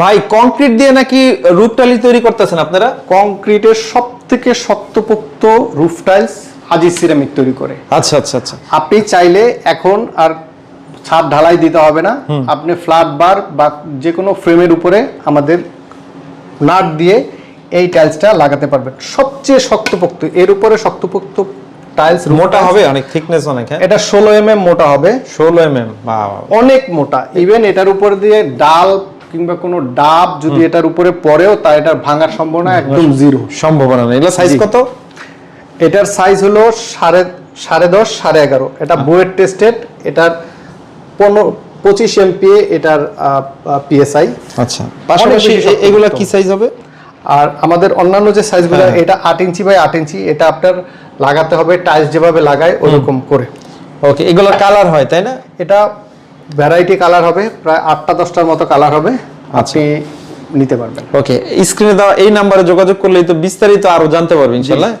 ভাই কংক্রিট দিয়ে নাকি রূপ টালি তৈরি করতেছেন আপনারা? কংক্রিটের সব থেকে শক্তপোক্ত রুফ টাইলস আজি সিরামিক তৈরি করে। আচ্ছা আচ্ছা আচ্ছা। আপনি চাইলে এখন আর ছাদ ঢালাই দিতে হবে না। আপনি ফ্ল্যাট বার বা যে কোনো ফ্রেমের উপরে আমাদের নাট দিয়ে এই টাইলসটা লাগাতে পারবেন। সবচেয়ে শক্তপোক্ত এর উপরে শক্তপোক্ত টাইলস মোটা হবে অনেক থিকনেস অনেক হ্যাঁ? এটা ষোলো এম মোটা হবে। ষোলো এম এম বাবা অনেক মোটা। ইভেন এটার উপর দিয়ে ডাল কিংবা কোনো ডাব যদি এটার উপরে পড়েও তা এটার ভাঙার সম্ভাবনা একদম জিরো সম্ভাবনা নেই। এগুলো সাইজ কত? এটার সাইজ হলো সাড়ে সাড়ে দশ সাড়ে এগারো। এটা বুয়েট টেস্টেড এটার পনেরো পঁচিশ এমপিএ এটার পিএসআই আচ্ছা। পাশাপাশি এগুলা কি সাইজ হবে? আর আমাদের অন্যান্য যে সাইজগুলো হ্যাঁ। এটা আট ইঞ্চি বাই আট ইঞ্চি এটা আপনার লাগাতে হবে টাইলস যেভাবে লাগায় ওরকম করে। ওকে এগুলো কালার হয় তাই না? এটা ভ্যারাইটি কালার হবে প্রায় আটটা দশটার মতো কালার হবে আচ্ছা। আপনি নিতে পারবেন। ওকে স্ক্রিনে দেওয়া এই নাম্বারে যোগাযোগ করলেই তো বিস্তারিত আরও জানতে পারবেন ইনশাল্লাহ।